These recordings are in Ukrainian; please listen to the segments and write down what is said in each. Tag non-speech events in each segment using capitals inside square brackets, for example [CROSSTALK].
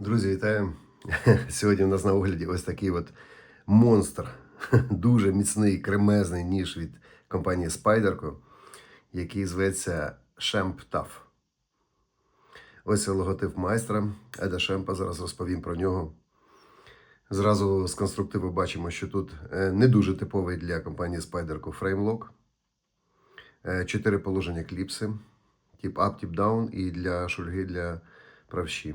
Друзі, вітаю! [LAUGHS] Сьогодні у нас на огляді ось такий от монстр, [LAUGHS] дуже міцний кремезний ніж від компанії Spyderco, який зветься Shemp Tough. Ось це логотип майстра Еда Шемпа. Зараз розповім про нього. Зразу з конструктиву бачимо, що тут е, не дуже типовий для компанії Spyderco фреймлок. Е, Чотири положення кліпси, тип up, тип down і для шульги для правші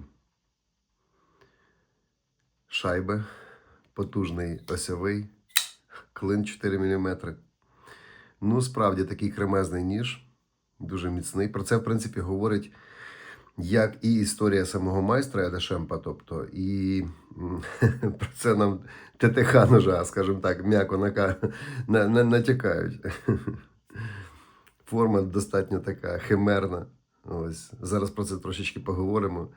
шайби, потужний осьовий, клин 4 мм. Ну, справді такий кремезний ніж, дуже міцний. Про це, в принципі, говорить як і історія самого майстра Еда Шемпа, тобто, і [LAUGHS] про це нам ТТХ ножа, скажімо так, м'яко на, на, натякають. [LAUGHS] Форма достатньо така химерна. Ось. Зараз про це трошечки поговоримо.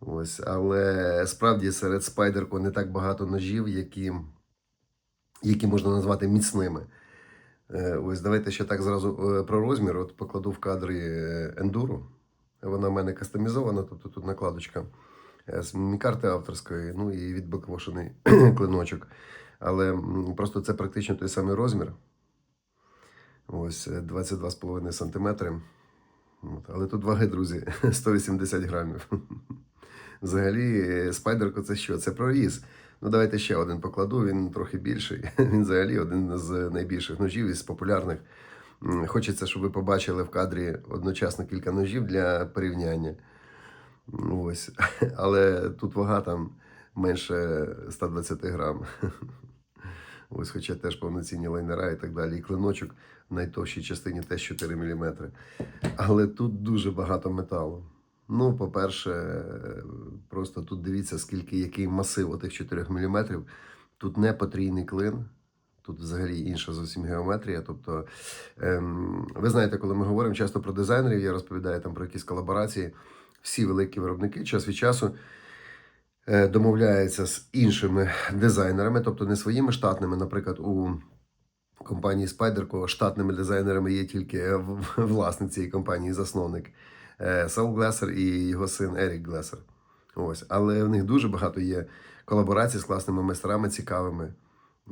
Ось, але справді серед спайдерко не так багато ножів, які, які можна назвати міцними. Е, Ось давайте ще так зразу е, про розмір. От покладу в кадри е, ендуру. Вона в мене кастомізована, тобто тут накладочка з міні-карти авторської, ну і відбеквошений [CLEARS THROAT] клиночок. Але просто це практично той самий розмір. Ось е, 22,5 см. Але тут ваги, друзі, [LAUGHS] 180 грамів. [LAUGHS] Взагалі, е, спайдерко це що? Це проріз. Ну, давайте ще один покладу, він трохи більший. [LAUGHS] Він взагалі один з найбільших ножів із популярних. Хочеться, щоб ви побачили в кадрі одночасно кілька ножів для порівняння. Ось. [LAUGHS] Але тут вага там менше 120 грам. [LAUGHS] Ось, хоча теж повноцінні лайнера і так далі. І клиночок в найтовщій частині теж 4 мм. Але тут дуже багато металу. Ну, по-перше, просто тут дивіться, скільки який масив отих 4 мм. Тут не потрійний клин, тут взагалі інша зовсім геометрія. Тобто, ем, ви знаєте, коли ми говоримо часто про дизайнерів, я розповідаю там про якісь колаборації. Всі великі виробники час від часу е, домовляються з іншими дизайнерами, тобто не своїми штатними, наприклад, у компанії Spyderco штатними дизайнерами є тільки власник цієї компанії, засновник е, Сел Глесер і його син Ерік Глесер. Ось. Але в них дуже багато є колаборацій з класними майстрами, цікавими,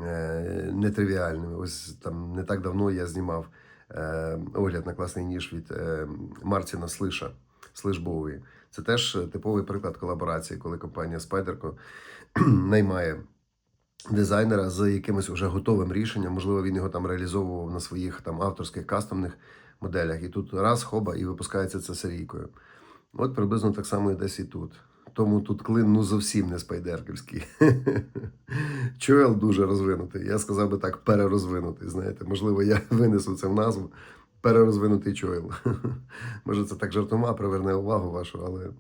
е, нетривіальними. Ось там не так давно я знімав е, огляд на класний ніж від Мартіна Слиша, Слиш Боуї. Це теж типовий приклад колаборації, коли компанія Spyderco [CLEARS THROAT] наймає дизайнера з якимось вже готовим рішенням. Можливо, він його там реалізовував на своїх там авторських кастомних моделях. І тут раз, хоба, і випускається це серійкою. От приблизно так само і десь і тут. Тому тут клин ну зовсім не спайдерківський. [LAUGHS] Чоел дуже розвинутий. Я сказав би так, перерозвинутий. Знаєте, можливо, я [LAUGHS] винесу це в назву. Перерозвинутий чойл. [LAUGHS] Може, це так жартома приверне увагу вашу, але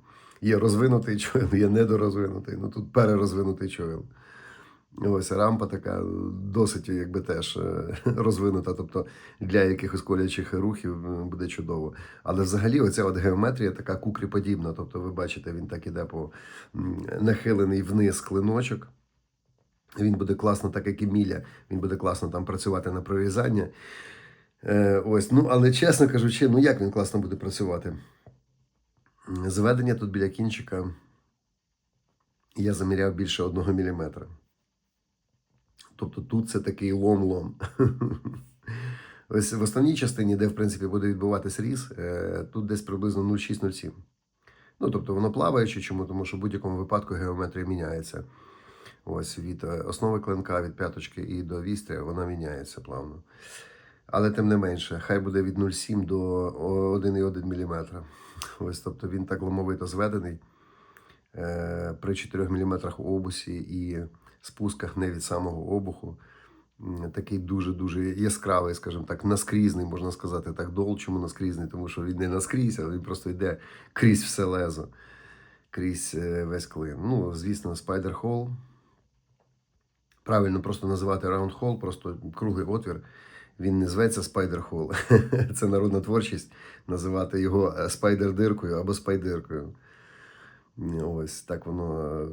є розвинутий чойл, є недорозвинутий. Ну тут перерозвинутий чойл. Ось рампа така досить якби теж е, [LAUGHS] розвинута. Тобто для якихось колячих рухів е, буде чудово. Але взагалі оця от геометрія така кукріподібна. Тобто, ви бачите, він так іде по нахилений вниз клиночок. Він буде класно, так як і міля, він буде класно там працювати на прорізання. Е, ось, ну, але чесно кажучи, ну як він класно буде працювати? Зведення тут біля кінчика я заміряв більше одного міліметра. Тобто тут це такий лом-лом. [LAUGHS] Ось в основній частині, де в принципі буде відбуватись різ, е, тут десь приблизно 0,6-0,7. Ну, тобто воно плаваюче, чому? Тому що в будь-якому випадку геометрія міняється. Ось від е, основи клинка, від п'яточки і до вістря, вона міняється плавно. Але тим не менше, хай буде від 0,7 до 1,1 мм. [LAUGHS] Ось, тобто він так ломовито зведений е, при 4 мм обусі і спусках не від самого обуху. Такий дуже-дуже яскравий, скажімо так, наскрізний, можна сказати, так дол, чому наскрізний, тому що він не наскрізь, але він просто йде крізь все лезо, крізь е, весь клин. Ну, звісно, Hole. Правильно просто називати Round Hole, просто круглий отвір. Він не зветься Hole. [LAUGHS] Це народна творчість називати його спайдер-диркою або спайдиркою. Ось так воно е,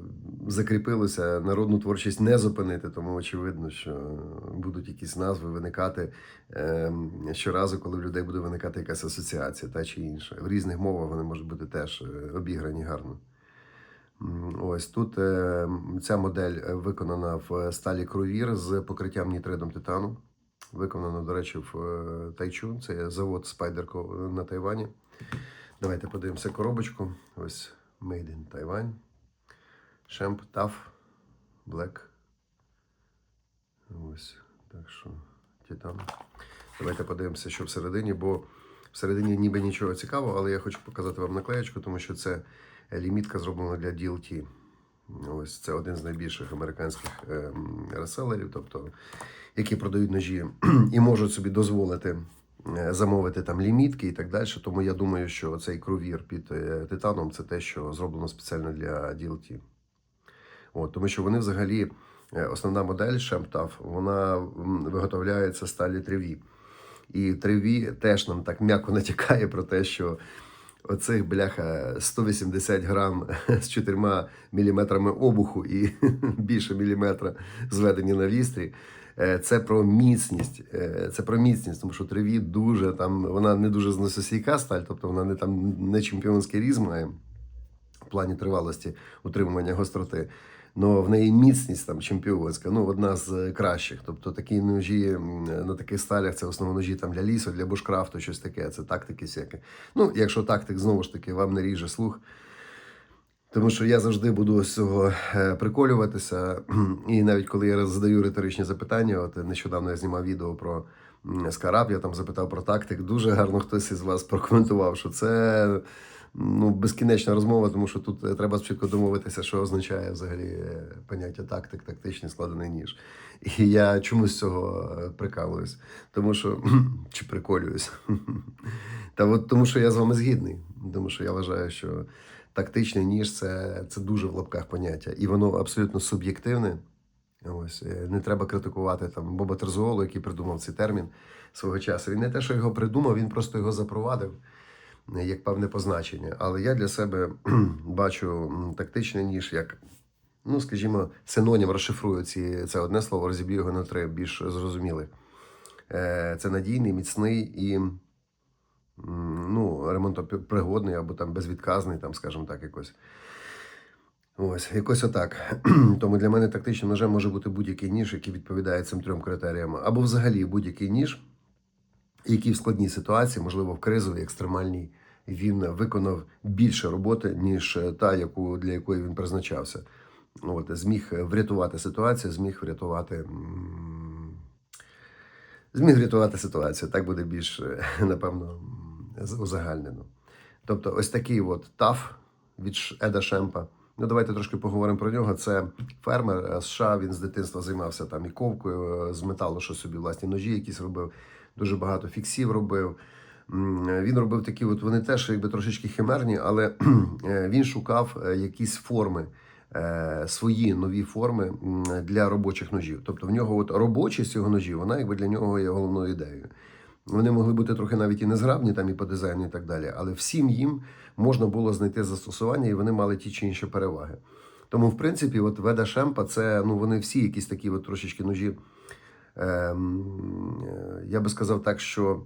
закріпилося. Народну творчість не зупинити, тому очевидно, що будуть якісь назви виникати е, щоразу, коли в людей буде виникати якась асоціація та чи інша. В різних мовах вони можуть бути теж е, обіграні гарно. Ось тут е, ця модель виконана в сталі Крувір з покриттям нітридом титану. Виконана, до речі, в Тайчун. Це завод Spyderco на Тайвані. Давайте подивимося коробочку. Ось Made in Taiwan. Shemp Tough Black. Ось. Так що титан. Давайте подивимося, що всередині, бо всередині ніби нічого цікавого, але я хочу показати вам наклеєчку, тому що це лімітка зроблена для DLT. Ось це один з найбільших американських ем, реселерів, тобто які продають ножі [CLEARS THROAT] і можуть собі дозволити замовити там лімітки і так далі. Тому я думаю, що цей кровір під е, титаном це те, що зроблено спеціально для DLT. От, тому що вони взагалі, е, основна модель ShampTough, вона виготовляється сталі треві. І треві теж нам так м'яко натякає про те, що оцих бляха 180 грам з 4 міліметрами обуху і [LAUGHS] більше міліметра зведені на вістрі. Е, Це про міцність. е, Це про міцність, тому що треві дуже там, вона не дуже зносостійка сталь, тобто вона не там не чемпіонський різ має в плані тривалості утримування гостроти. Ну, в неї міцність там чемпіонська, ну одна з кращих. Тобто такі ножі на таких сталях це в основному ножі там для лісу, для бушкрафту, щось таке. Це тактики всякі. Ну, якщо тактик, знову ж таки, вам не ріже слух. Тому що я завжди буду з цього е, приколюватися. [CLEARS THROAT] І навіть коли я задаю риторичні запитання, от нещодавно я знімав відео про Скараб, я там запитав про тактик. Дуже гарно хтось із вас прокоментував, що це ну, безкінечна розмова, тому що тут е, треба спочатку домовитися, що означає взагалі е, поняття тактик, тактичний складений ніж. І я чомусь з цього прикалуюсь, тому що [CLEARS THROAT] чи приколююсь. [LAUGHS] Та от тому, що я з вами згідний, тому що я вважаю, що тактичний ніж це, це дуже в лапках поняття, і воно абсолютно суб'єктивне. Ось е, не треба критикувати там Боба Терзуолу, який придумав цей термін свого часу. Він не те, що його придумав, він просто його запровадив е, як певне позначення. Але я для себе бачу тактичний ніж як, ну скажімо, синонім розшифрую ці, це одне слово, розіб'ю його на три більш зрозумілих. Е, Це надійний, міцний і ну, ремонтопригодний або там безвідказний, там, скажімо так, якось. Ось, якось отак. [CLEARS THROAT] Тому для мене тактичним ножем може бути будь-який ніж, який відповідає цим трьом критеріям. Або взагалі будь-який ніж, який в складній ситуації, можливо, в кризовій, екстремальній, він виконав більше роботи, ніж та, яку, для якої він призначався. От, зміг врятувати ситуацію, зміг врятувати. Зміг врятувати ситуацію. Так буде більш, е, [LAUGHS] напевно, узагальнено. Тобто, ось такий от таф від Еда Шемпа. Ну, давайте трошки поговоримо про нього. Це фермер е, США. Він з дитинства займався там і ковкою е, з металу, що собі власні ножі якісь робив. Дуже багато фіксів робив. Е, Він робив такі, от вони теж якби трошечки химерні, але [CLEARS THROAT] він шукав якісь форми, свої нові форми для робочих ножів. Тобто в нього от робочість його ножів, вона якби для нього є головною ідеєю. Вони могли бути трохи навіть і незграбні там і по дизайну, і так далі. Але всім їм можна було знайти застосування, і вони мали ті чи інші переваги. Тому, в принципі, от Веда Шемпа, це ну вони всі якісь такі от трошечки ножі. Е, я би сказав так, що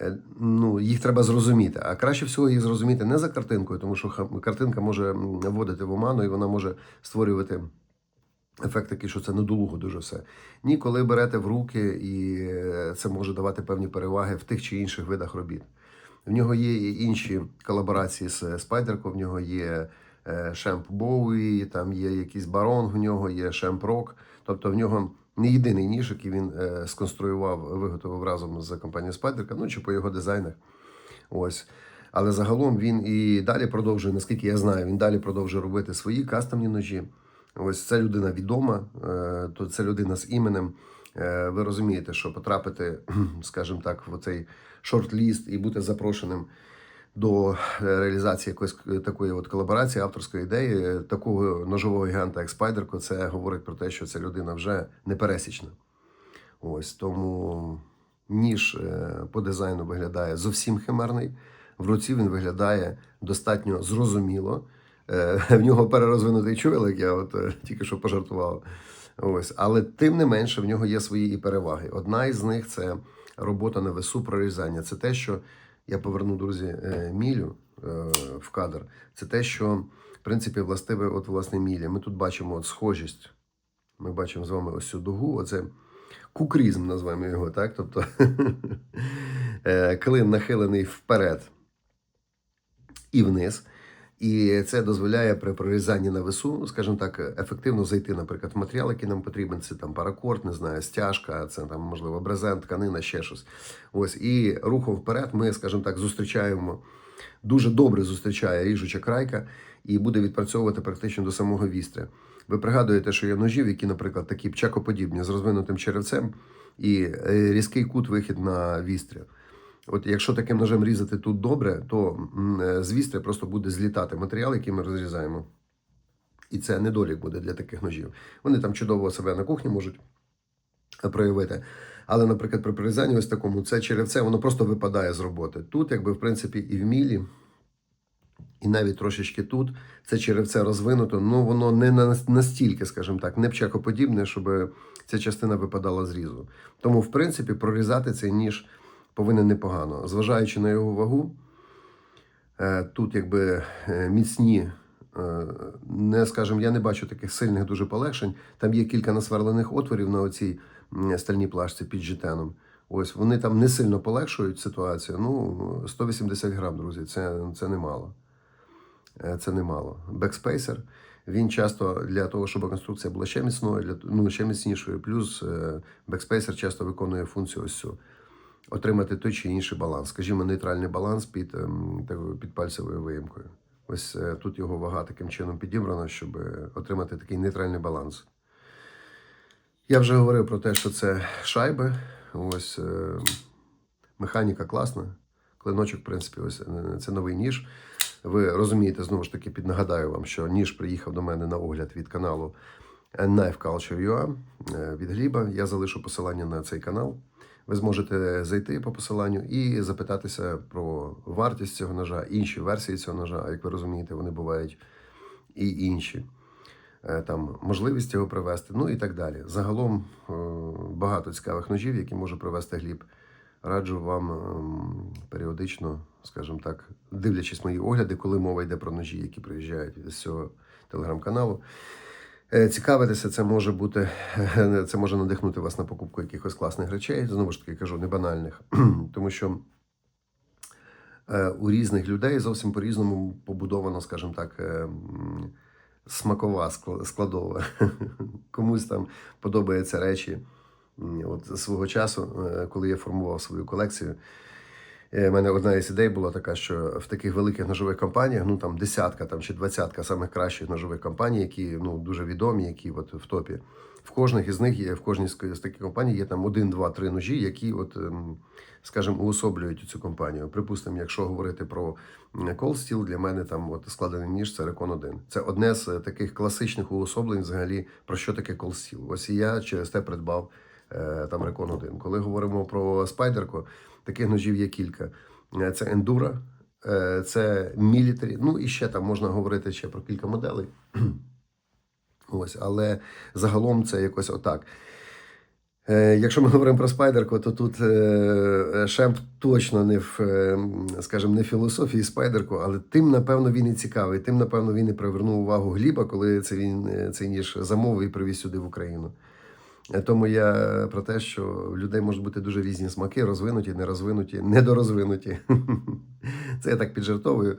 е, ну, їх треба зрозуміти. А краще всього їх зрозуміти не за картинкою, тому що картинка може вводити в оману і вона може створювати ефект такий, що це недолуго дуже все. Ні, коли берете в руки, і це може давати певні переваги в тих чи інших видах робіт. В нього є і інші колаборації з Spyderco, в нього є Шемп Боуї, там є якийсь барон, в нього є Шемп Рок. Тобто в нього не єдиний ніж, який він е, сконструював, виготовив разом з компанією Spyderco, ну чи по його дизайнах. Ось. Але загалом він і далі продовжує, наскільки я знаю, він далі продовжує робити свої кастомні ножі. Ось це людина відома, е, то це людина з іменем. Е, Ви розумієте, що потрапити, [CLEARS THROAT] скажімо так, в цей шорт-ліст і бути запрошеним до е, реалізації якоїсь такої от колаборації, авторської ідеї, такого ножового гіганта, як Спайдерко, це говорить про те, що ця людина вже непересічна. Ось тому ніж по дизайну виглядає зовсім химерний. В руці він виглядає достатньо зрозуміло. Е, [LAUGHS] В нього перерозвинутий чуйлик, я от е, тільки що пожартував. Ось, але тим не менше в нього є свої і переваги. Одна із них це робота на весу прорізання. Це те, що я поверну, друзі, е, мілю в кадр. Це те, що в принципі, властиве от власне мілі. Ми тут бачимо от схожість. Ми бачимо з вами ось цю дугу. Оце кукрізм, назвемо його, так? Тобто [LAUGHS] клин нахилений вперед і вниз. І це дозволяє при прорізанні на весу, скажімо так, ефективно зайти, наприклад, в матеріал, який нам потрібен. Це там паракорд, не знаю, стяжка, це там, можливо, брезент, тканина, ще щось. Ось і рухом вперед ми, скажімо так, зустрічаємо дуже добре зустрічає ріжуча крайка і буде відпрацьовувати практично до самого вістря. Ви пригадуєте, що є ножів, які, наприклад, такі пчакоподібні з розвинутим черевцем і е, різкий кут вихід на вістря. От якщо таким ножем різати тут добре, то е, з вістря просто буде злітати матеріал, який ми розрізаємо. І це недолік буде для таких ножів. Вони там чудово себе на кухні можуть е, проявити. Але, наприклад, при прирізанні ось такому, це черевце, воно просто випадає з роботи. Тут, якби, в принципі, і в мілі, і навіть трошечки тут, це черевце розвинуто, ну воно не настільки, скажімо так, не пчакоподібне, щоб ця частина випадала з різу. Тому, в принципі, прорізати цей ніж повинен непогано. Зважаючи на його вагу, е, тут якби е, міцні. е, Не скажімо, я не бачу таких сильних дуже полегшень. Там є кілька насверлених отворів на оцій стальній плашці під житеном. Ось вони там не сильно полегшують ситуацію. Ну, 180 грам, друзі, це, це немало. Це немало. Бекспейсер. Він часто для того, щоб конструкція була ще міцною, для, ну, ще міцнішою. Плюс бекспейсер часто виконує функцію ось цю отримати той чи інший баланс. Скажімо, нейтральний баланс під, ем, під пальцевою виїмкою. Ось е, тут його вага таким чином підібрана, щоб е, отримати такий нейтральний баланс. Я вже говорив про те, що це шайби. Ось е, механіка класна. Клиночок, в принципі, ось це новий ніж. Ви розумієте, знову ж таки, піднагадаю вам, що ніж приїхав до мене на огляд від каналу Knife Culture.ua е, від Гліба. Я залишу посилання на цей канал. Ви зможете зайти по посиланню і запитатися про вартість цього ножа, інші версії цього ножа. А як ви розумієте, вони бувають і інші. Е, Там можливість його привезти, ну і так далі. Загалом е, багато цікавих ножів, які може привезти Гліб. Раджу вам ем, періодично, скажімо так, дивлячись мої огляди, коли мова йде про ножі, які приїжджають з цього телеграм-каналу. Е, Цікавитися, це може бути, [LAUGHS] це може надихнути вас на покупку якихось класних речей. Знову ж таки кажу, не банальних, [CLEARS THROAT] тому що е, у різних людей зовсім по-різному побудовано, скажімо так, е, смакова складова. [LAUGHS] Комусь там подобаються речі. От свого часу, коли я формував свою колекцію, У мене одна із ідей була така, що в таких великих ножових компаніях, ну там десятка там, чи двадцятка самих кращих ножових компаній, які ну, дуже відомі, які от в топі. В кожних із них є, в кожній з таких компаній є там один, два, три ножі, які, от, ем, скажімо, уособлюють цю компанію. Припустимо, якщо говорити про Cold Steel, для мене там от складений ніж це Recon 1. Це одне з е, таких класичних уособлень, взагалі, про що таке Cold Steel. Ось і я через те придбав е, там Recon 1. Коли говоримо про спайдерку, таких ножів є кілька. Е, Це Enduro, е, це Military, ну і ще там можна говорити ще про кілька моделей. [CLEARS THROAT] Ось, але загалом це якось отак. Е, Якщо ми говоримо про спайдерку, то тут е, Шемп точно не в, е, скажімо, не філософії спайдерку, але тим, напевно, він і цікавий. Тим, напевно, він і привернув увагу Гліба, коли це він е, цей ніж замовив і привіз сюди в Україну. Тому я про те, що в людей можуть бути дуже різні смаки, розвинуті, нерозвинуті, недорозвинуті. [LAUGHS] Це я так піджартовую.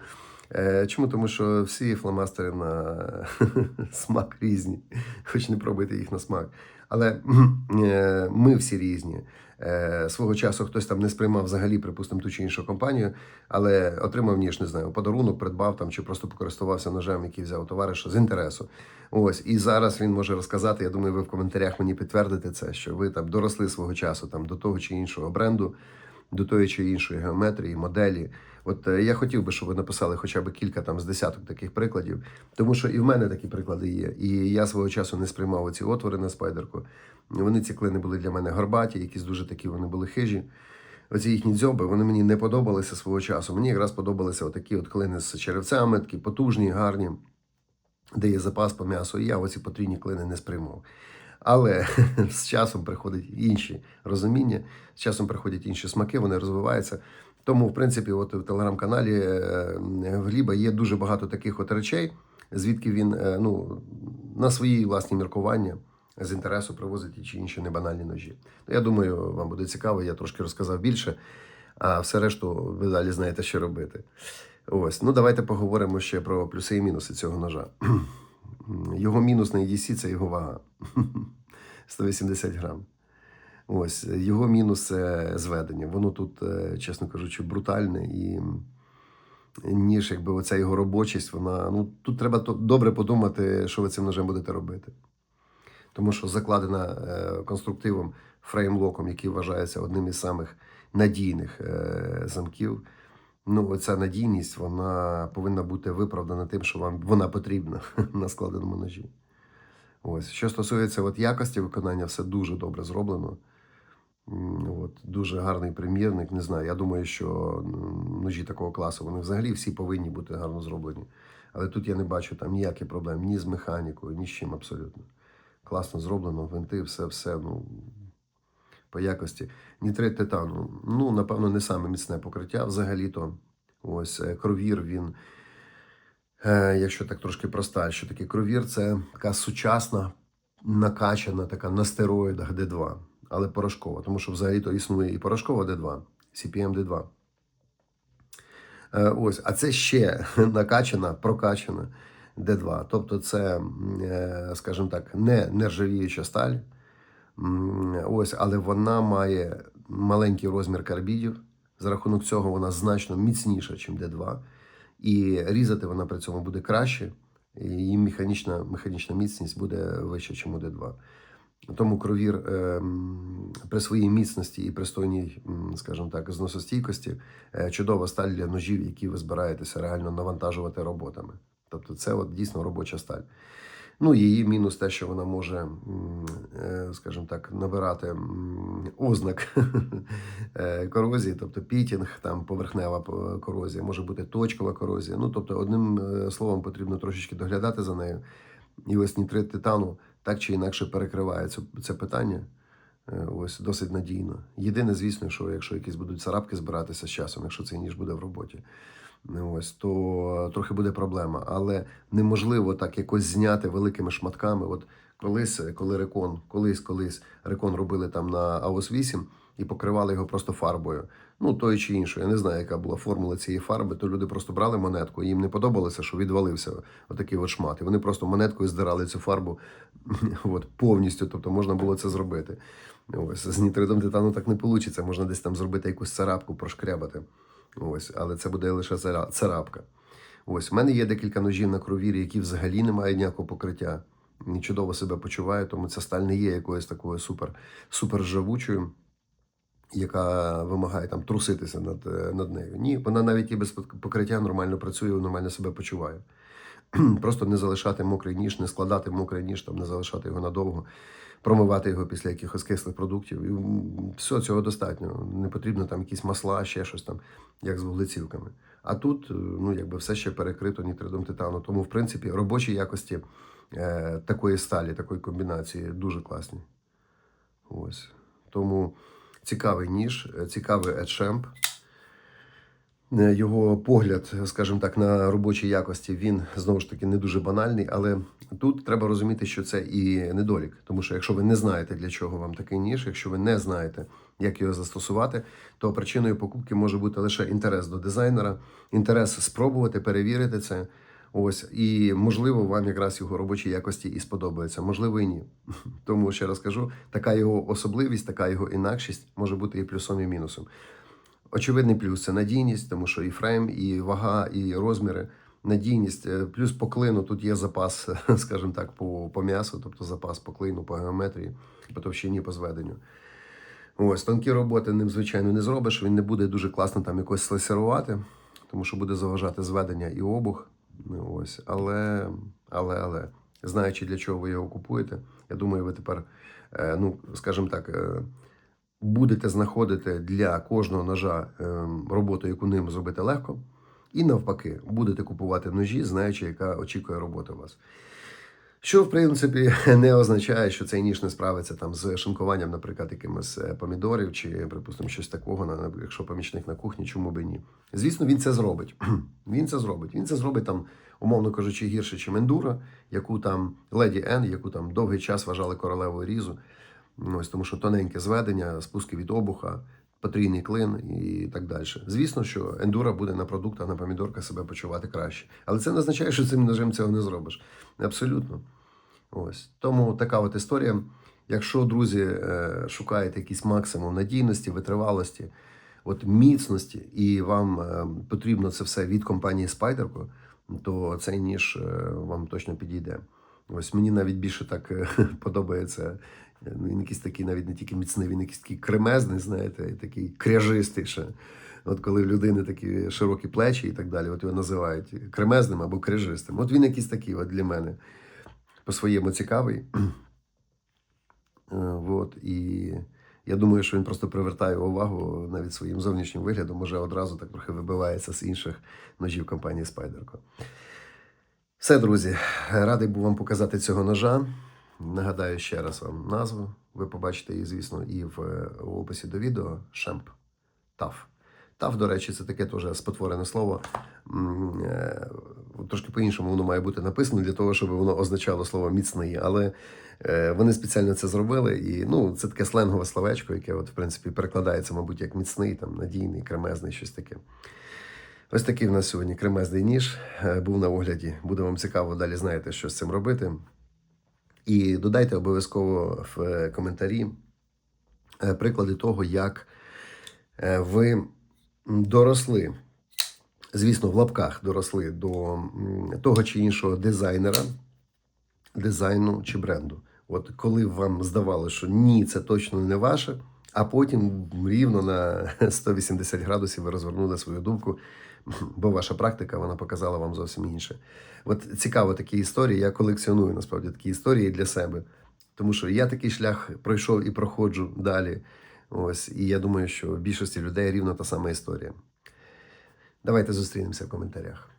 Е, Чому? Тому що всі фломастери на [LAUGHS] смак різні, хоч не пробуйте їх на смак. Але [CLEARS THROAT] е, ми всі різні. Е, Свого часу хтось там не сприймав взагалі, припустимо, ту чи іншу компанію, але отримав ніж, не знаю, подарунок, придбав там чи просто покористувався ножем, який взяв товариша з інтересу. Ось і зараз він може розказати. Я думаю, ви в коментарях мені підтвердите це, що ви там доросли свого часу там до того чи іншого бренду, до тої чи іншої геометрії, моделі. От е, я хотів би, щоб ви написали хоча б кілька там з десяток таких прикладів, тому що і в мене такі приклади є. І я свого часу не сприймав ці отвори на спайдерку. Вони ці клини були для мене горбаті, якісь дуже такі вони були хижі. Оці їхні дзьоби, вони мені не подобалися свого часу. Мені якраз подобалися отакі от клини з черевцями, такі потужні, гарні, де є запас по м'ясу. І я оці потрійні клини не сприймав. Але [LAUGHS] з часом приходять інші розуміння, з часом приходять інші смаки, вони розвиваються. Тому, в принципі, от в телеграм-каналі е, Гліба є дуже багато таких от речей, звідки він е, ну, на свої власні міркування з інтересу привозить ті чи інші небанальні ножі. Я думаю, вам буде цікаво, я трошки розказав більше, а все решту ви далі знаєте, що робити. Ось, ну давайте поговоримо ще про плюси і мінуси цього ножа. [CLEARS THROAT] Його мінус на EDC – це його вага [LAUGHS] 180 грам. Ось його мінус зведення. Воно тут, е, чесно кажучи, брутальне і ніж якби оця його робочість, вона ну тут треба добре подумати, що ви цим ножем будете робити. Тому що закладена е, конструктивом фреймлоком, який вважається одним із самих надійних е, замків. Ну, оця надійність вона повинна бути виправдана тим, що вам вона потрібна [LAUGHS] на складеному ножі. Ось. Що стосується от якості виконання, все дуже добре зроблено. От, дуже гарний примірник. Не знаю. Я думаю, що ножі такого класу вони взагалі всі повинні бути гарно зроблені. Але тут я не бачу там ніяких проблем ні з механікою, ні з чим абсолютно. Класно зроблено, гвинти, все, все. Ну, по якості. Нітрит титану. Ну, напевно, не саме міцне покриття взагалі-то. Ось е, кровір він. Е, якщо так трошки проста, що таке кровір, це така сучасна, накачана, така на стероїдах D2, але порошкова, тому що взагалі-то існує і порошкова D2, CPM D2. Е, ось, а це ще [LAUGHS] накачана, прокачана D2. Тобто це, е, скажімо так, не нержавіюча сталь. Ось, але вона має маленький розмір карбідів. За рахунок цього вона значно міцніша, ніж D2. І різати вона при цьому буде краще, і її механічна, механічна міцність буде вища, ніж у D2. Тому кровір ем, при своїй міцності і пристойній, скажімо так, зносостійкості е, чудова сталь для ножів, які ви збираєтеся реально навантажувати роботами. Тобто це от дійсно робоча сталь. Ну, її мінус те, що вона може, е, скажімо так, набирати ознак [LAUGHS] е, корозії, тобто пітінг, там поверхнева корозія, може бути точкова корозія. Ну, тобто, одним е, словом, потрібно трошечки доглядати за нею. І ось нітрит титану так чи інакше перекриває це, питання. Е, Ось досить надійно. Єдине, звісно, що якщо якісь будуть царапки збиратися з часом, якщо цей ніж буде в роботі, ну, ось то трохи буде проблема. Але неможливо так якось зняти великими шматками. От колись, коли рекон, колись, колись рекон робили там на АОС 8 і покривали його просто фарбою. Ну, тою чи іншою. Я не знаю, яка була формула цієї фарби, то люди просто брали монетку, і їм не подобалося, що відвалився отакий от шмат. І вони просто монеткою здирали цю фарбу [LAUGHS] от, повністю. Тобто можна було це зробити. Ось з нітридом титану так не вийде. Можна десь там зробити якусь царапку, прошкрябати. Ось, але це буде лише царапка. Ось, в мене є декілька ножів на кровірі, які взагалі не мають ніякого покриття. Чудово себе почуваю, тому ця сталь не є якоюсь такою супер, супер живучою, яка вимагає там труситися над, е, над нею. Ні, вона навіть і без покриття нормально працює, нормально себе почуває. [CLEARS THROAT] Просто не залишати мокрий ніж, не складати мокрий ніж, там, не залишати його надовго, промивати його після якихось кислих продуктів. І все цього достатньо. Не потрібно там якісь масла, ще щось там, як з вуглецівками. А тут е, ну, якби все ще перекрито нітридом титану. Тому, в принципі, робочі якості е, такої сталі, такої комбінації дуже класні. Ось. Тому цікавий ніж, е, цікавий Едшемп. Е, Його погляд, скажімо так, на робочі якості, він знову ж таки не дуже банальний, але тут треба розуміти, що це і недолік. Тому що якщо ви не знаєте, для чого вам такий ніж, якщо ви не знаєте, як його застосувати, то причиною покупки може бути лише інтерес до дизайнера, інтерес спробувати, перевірити це. Ось, і можливо, вам якраз його робочі якості і сподобаються, можливо, і ні. [LAUGHS] Тому ще раз кажу, така його особливість, така його інакшість може бути і плюсом, і мінусом. Очевидний плюс це надійність, тому що і фрейм, і вага, і розміри. Надійність, е, плюс по клину тут є запас, [LAUGHS] скажімо так, по, по м'ясу, тобто запас по клину, по геометрії, по товщині, по зведенню. Ось, тонкі роботи ним, звичайно, не зробиш. Він не буде дуже класно там якось слесарувати, тому що буде заважати зведення і обух. Ось, але, але, але, знаючи, для чого ви його купуєте, я думаю, ви тепер, е, ну, скажімо так, е, будете знаходити для кожного ножа е, роботу, яку ним зробити легко. І навпаки, будете купувати ножі, знаючи, яка очікує робота у вас. Що, в принципі, [LAUGHS] не означає, що цей ніж не справиться там з шинкуванням, наприклад, якимось е, помідорів чи, припустимо, щось такого, якщо помічник на кухні, чому би ні. Звісно, він це зробить. [CLEARS THROAT] Він це зробить. Він це зробить там, умовно кажучи, гірше, ніж ендура, яку там леді Н, яку там довгий час вважали королевою різу. Ну, Ось тому, що тоненьке зведення, спуски від обуха, потрійний клин і так далі. Звісно, що ендура буде на продуктах, на помідорках себе почувати краще. Але це не означає, що цим ножем цього не зробиш. Абсолютно. Ось. Тому така от історія. Якщо, друзі, е, шукаєте якийсь максимум надійності, витривалості, от міцності, і вам е, потрібно це все від компанії Spyderco, то цей ніж е, вам точно підійде. Ось мені навіть більше так [LAUGHS] подобається. Ну, Він якийсь такий навіть не тільки міцний, він якийсь такий кремезний, знаєте, такий кряжистий ще. От коли в людини такі широкі плечі і так далі, от його називають кремезним або кряжистим. От він якийсь такий от для мене по-своєму цікавий. Е, Вот, і я думаю, що він просто привертає увагу навіть своїм зовнішнім виглядом, може одразу так трохи вибивається з інших ножів компанії Spyderco. Все, друзі, радий був вам показати цього ножа. Нагадаю ще раз вам назву. Ви побачите її, звісно, і в е, описі до відео Шемп Таф. Таф, до речі, це таке теж спотворене слово. Е, Трошки по-іншому воно має бути написано для того, щоб воно означало слово міцний. Але е, вони спеціально це зробили. І ну, це таке сленгове словечко, яке, от, в принципі, перекладається, мабуть, як міцний, там, надійний, кремезний, щось таке. Ось такий в нас сьогодні кремезний ніж був на огляді. Буде вам цікаво, далі знаєте, що з цим робити. І додайте обов'язково в е, коментарі е, приклади того, як е, ви доросли, звісно, в лапках доросли до того чи іншого дизайнера, дизайну чи бренду. От коли вам здавалося, що ні, це точно не ваше, а потім рівно на [LAUGHS] 180 градусів ви розвернули свою думку, [LAUGHS] бо ваша практика вона показала вам зовсім інше. От цікаво такі історії. Я колекціоную насправді такі історії для себе, тому що я такий шлях пройшов і проходжу далі. Ось, і я думаю, що в більшості людей рівно та сама історія. Давайте зустрінемося в коментарях.